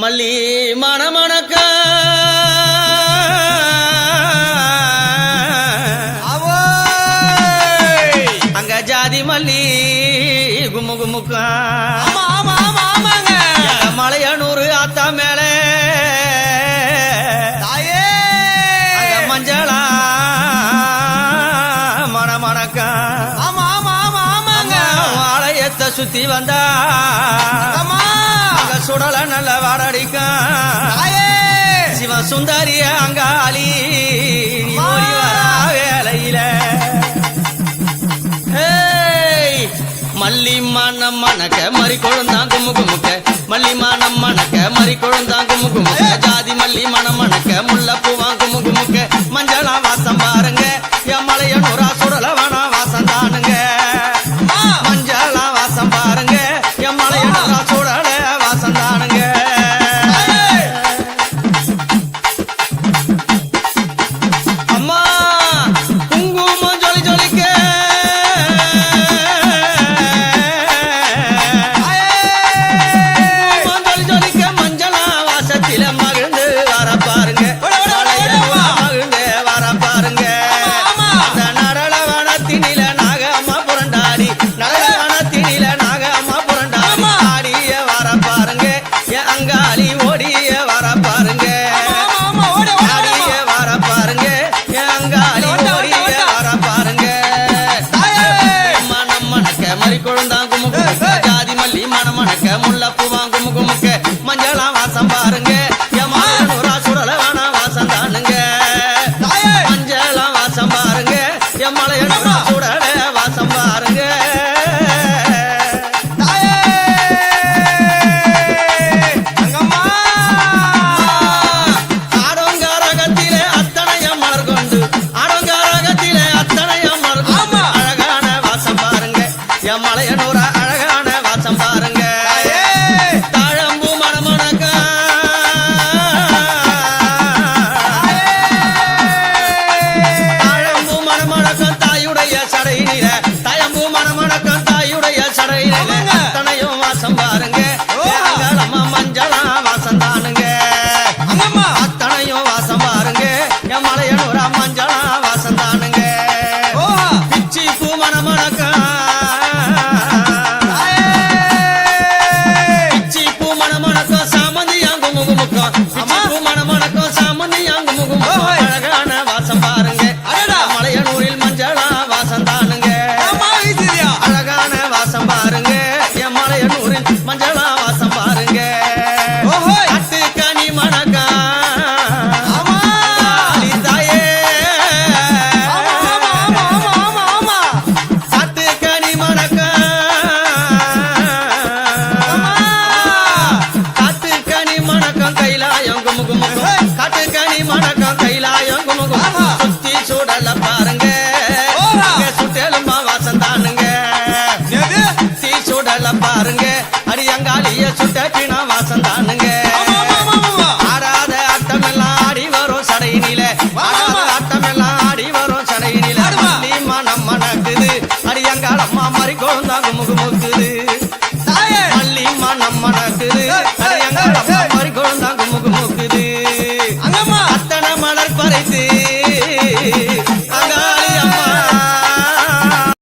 மல்லி மணமணக்க. அங்க ஜாதி மல்லி கும்மு கும்முக்கா. மலையனூறு ஆத்தா மேல. மஞ்சளா மணமணக்கா. வாழையத்தை சுத்தி வந்தா. சுடல நல்ல வாடடிக்கும் சிவ சுந்தரிய அங்காளி ஓடி வரா வேலையில. மல்லி மனம் மணக்க மறி குழந்தான் கும்மு குமுக்க மல்லி மனம் மணக்க மறி குழந்தான் கும்மு குமுக்க ஜாதி மல்லி மனம் மணக்க முல்லை பூவான் கும்மு குமுக்க முல்லைப்பூ வாங்கும் குமுக்க மஞ்சளா வாசம்பா Yeah. பாருங்க அடியங்காலிய சுட்ட